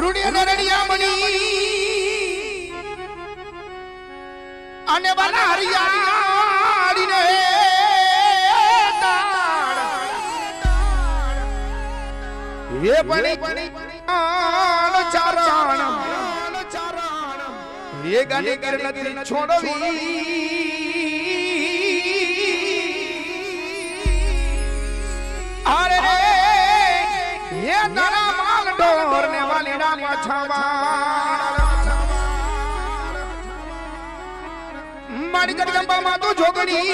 રૂડિયા ને રડિયા મણી અને વાલા હરિયાળીને તાળ. એ પણી આણ ચારણ. એ ગાની ગીર નદી છોડવી. અરે, એ તારા ઢોર ને વાલીડા પાછાવા. મારી જગદંબામાં તો જોગણી.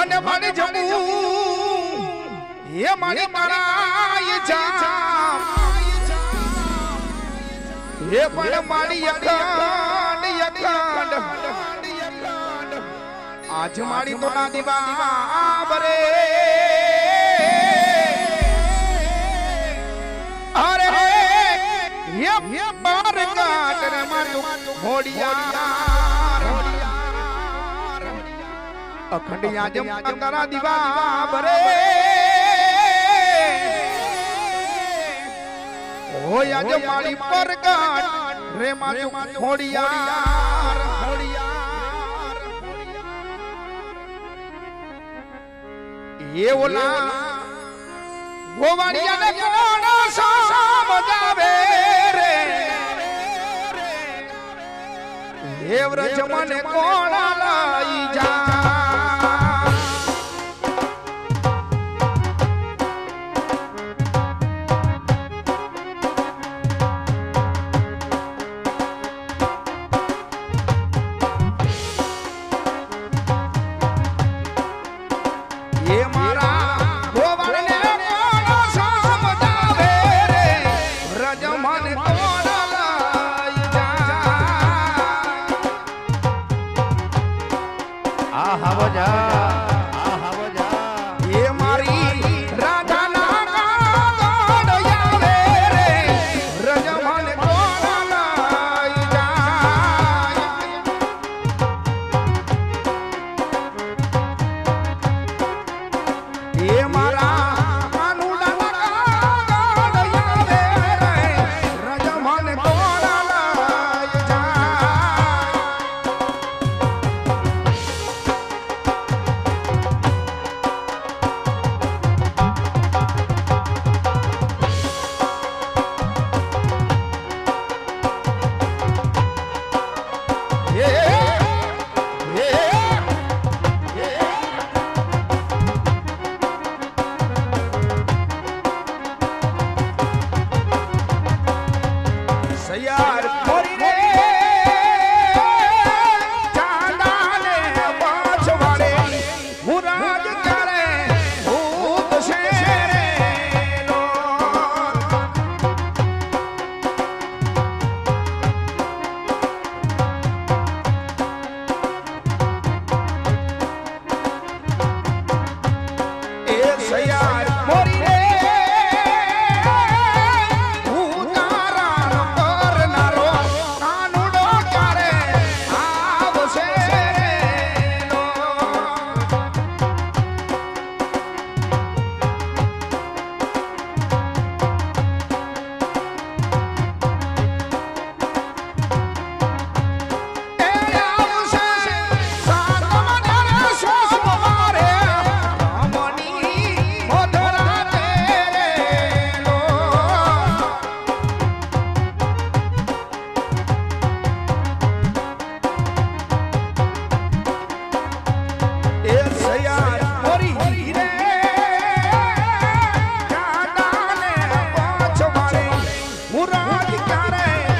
અને મારી જમું. એ મારી મારા જા. એ પણ મારી યકાંડ યકાંડ આજ મારી તો ના દીવા બરે એ બાર કાટ રે મારું હોડિયા અખંડ આજ તારા દીવા બરે હોય આજે મારી પર કાટ રે મારું હોડિયાર હોડિયાર એ ઓલા ગોવાળિયાને કોણ સમજાવે એ વ્રજ મને કોણ લઈ જા? આ હવજા cara é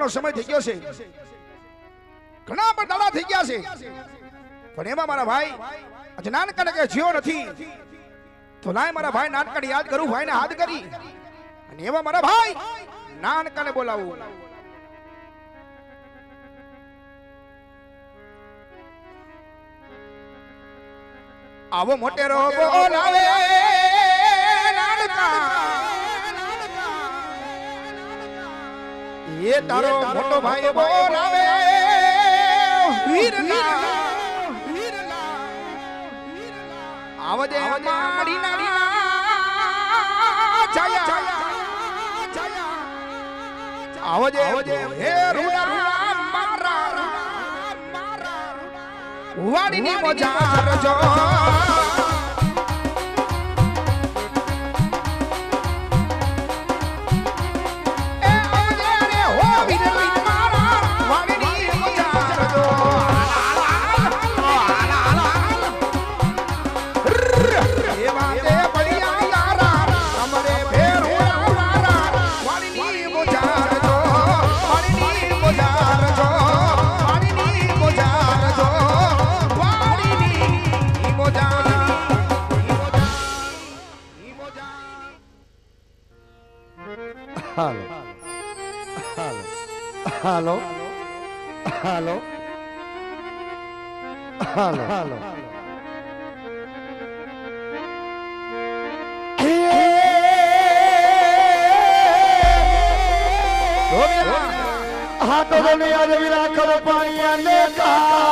ઘણો સમય થઈ ગયો છે. ઘણા પણ દાડા થઈ ગયા છે. પણ એમાં મારા ભાઈ આજે નાનકડે કે જીવો નથી, તો લાય મારા ભાઈ નાનકડે યાદ કરું, ભાઈને હાથ કરી. અને એમાં મારા ભાઈ નાનકડે બોલાવું. આવો મોટેરો બોલાવે. તારો મોટો ભાઈ બોલાવે વીરના આવજે મારી નારી છાયા આવજે હે રૂડા મારા વાડીની મજા રજો હાલો. હાલો. હા તો દુનિયા વિરા કરો પાણી અને કાકડા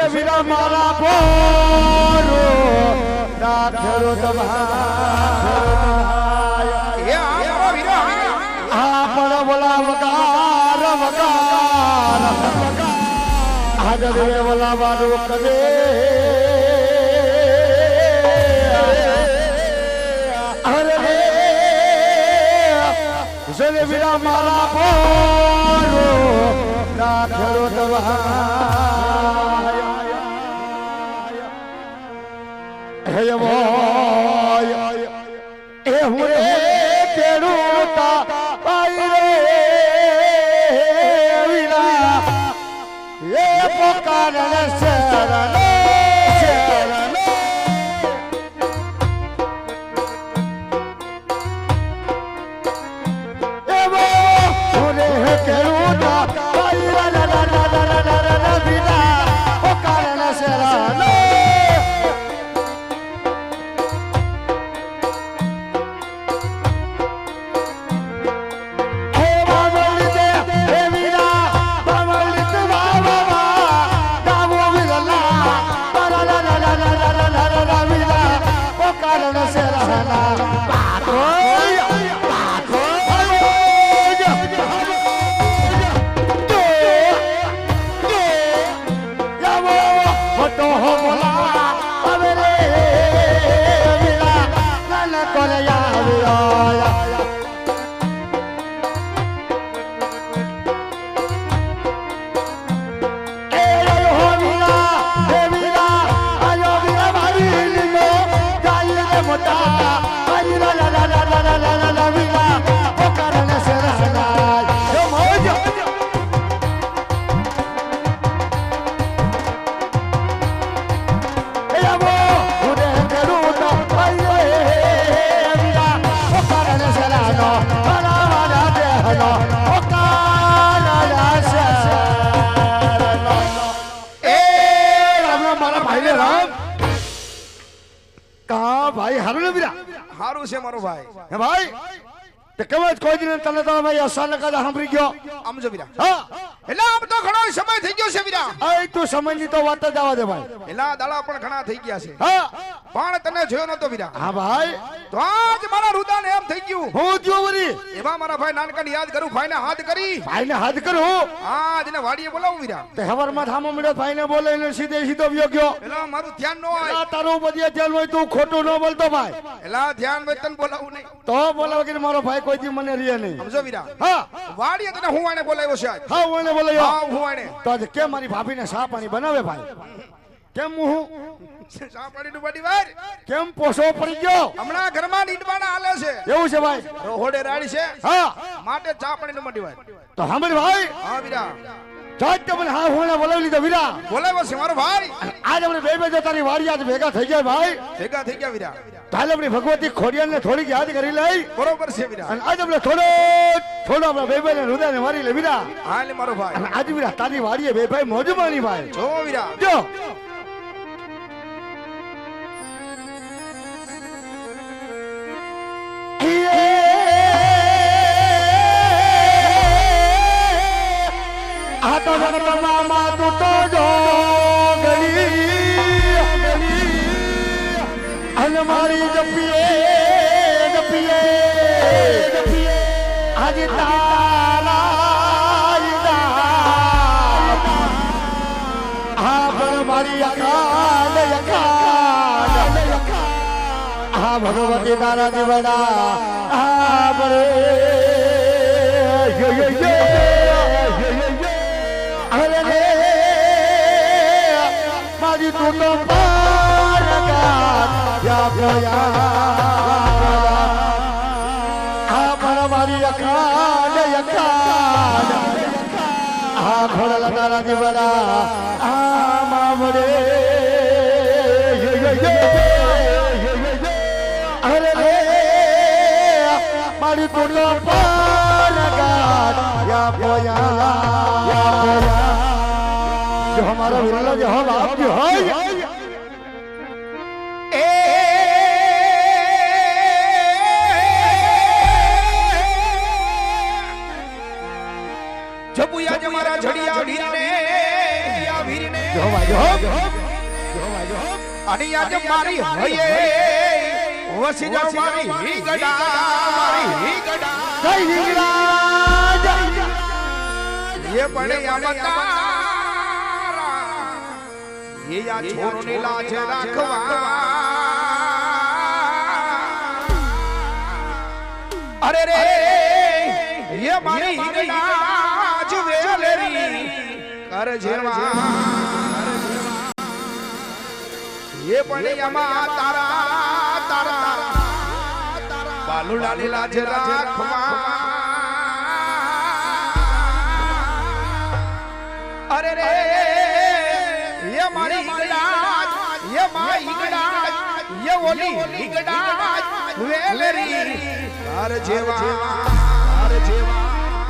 જને વિરા મારા બોરો રાખરો તમારા. એ આ વીરો આ પણ બોલા વકાર વકાર હાજર બોલા મારો કરે રે. વિરા મારા બોરો રાખરો તમારા. મોય. એ હું રામ મારા રામ કા ભાઈ હારું ને બીરા? હારું છે મારો ભાઈ. હે ભાઈ? તે કેમ કોઈ તને તો ભાઈ અચાનક જ સાંભળી ગયો. આમ જો વીરા હા. એટલે આમ તો ઘણો સમય થઈ ગયો છે વીરા એ તું સમયની તો વાત જ આવવા દે ભાઈ. એલા દાડા પણ ઘણા થઈ ગયા છે. હા. પણ તને જોયો નતો વીરા હા ભાઈ. તો આજ મારા રુદાને એમ થઈ ગયું. હું જો વરી. એવા મારા ભાઈ નાનકડી યાદ કરું ભાઈને હાથ કરી. ભાઈને હાથ કરું આજ ને વાડીએ બોલાવું વીરા તે થામો મળ્યો ભાઈને બોલે એને સીધે સીધો વ્યો ગયો. એલા મારું ધ્યાન ન હોય. તારું બધી ધ્યાન હોય તું ખોટું ન બોલતો ભાઈ. એલા ધ્યાન તને બોલાવું નહીં. તો બોલાવ કે મારો ભાઈ કોઈ દી મને રીએ નહીં. સમજો વીરા હા. વાડીએ તને હું આને બોલાવ્યો છે આજ? હા હું એને બોલાયો હા હું આને તો આજે કેમ મારી ભાભીને સા પાણી બનાવે ભાઈ? કેમ હું? સાંપડીનું બડી વાર કેમ પોસો પડી ગયો? હમણાં ઘરમાં નીંદવાના હાલે છે. એવું છે ભાઈ? હોડે રાડી છે. હા. માટે ચા તો સાંભળ ભાઈ. હા વીરા તો મને હા હું બોલાવી લીધો વીરા. બોલાવ્યો છે મારો ભાઈ. આજ આપણે બે બે જો તારી વાડી આજ ભેગા થઈ ગયા ભાઈ. ભેગા થઈ ગયા વીરા. તાલે આપણી ભગવતી ખોડિયાને થોડીક યાદ કરી લઈ. બરોબર છે વીરા. અને આજ આપણે થોડો થોડો આપણા બે બે ને હૃદયને મારી લે વીરા. હા લે મારો ભાઈ. આજ વીરા તારી વાડીએ બે ભાઈ મોજ માની ભાઈ. જો વીરા. જો. આ તો જગતમાં તૂટો જો ગળી મારી જપીએ જપીએ જપીએ આજે તારા હા પણ મારી અકાલ અકાલ હા ભગવતી તારા દેવડા હા બરે Yeah, yeah, yeah. મારી તું તો આ પર મારી અખાડ અખાડ આ ખોડલ તારા દીવડા જો હમારો જો હમ જપુયા જે મારા ઝડિયા મારી હયે. વસી જાવ મારી હિંગડા. મારી એ આ છોરોને લાજ રાખવા. અરે રે એ મારી લાજ વેલેરી. કર જેવા. એ પણ એમાં તારા તારા તારા. બાલુલાની લાજ રાખવા. અરે રે ઈગડા યે ઓલી ઈગડા વેલેરી હાર જેવા હાર જેવા.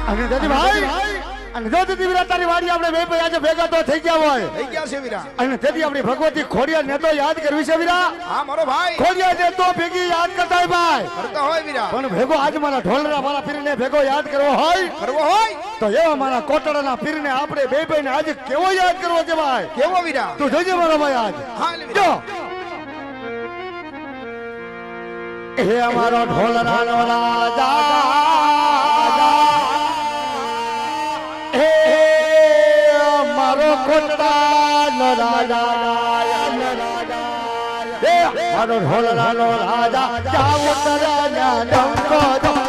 અને દાદી ભાઈ! અને જો દાદી વીરા તારી વાડી આપણે બે ભાઈ આજે ભેગા તો થઈ ગયા હોય. થઈ ગયા છે વીરા. અને તેથી આપણી ભગવતી ખોડિયા ને તો યાદ કરવી છે વીરા? હા મારો ભાઈ. ખોડિયા ને તો ભેગી યાદ કરતા હોય ભાઈ. કરતા હોય વીરા. પણ ભેગો આજ મારા ઢોલરા મારા પીરને ભેગો યાદ કરવો હોય? કરવો હોય? તો એવા મારા કોટડાના પીરને આપણે બે ભાઈને આજે કેવો યાદ કરવો છે ભાઈ? કેવો વીરા? તું જોજે મારા ભાઈ આજ. હા જો. હે અમારો ઢોલરાનો રાજા. રાજા મારો ઢોલરાનો રાજા જાવ તરાના ડંકો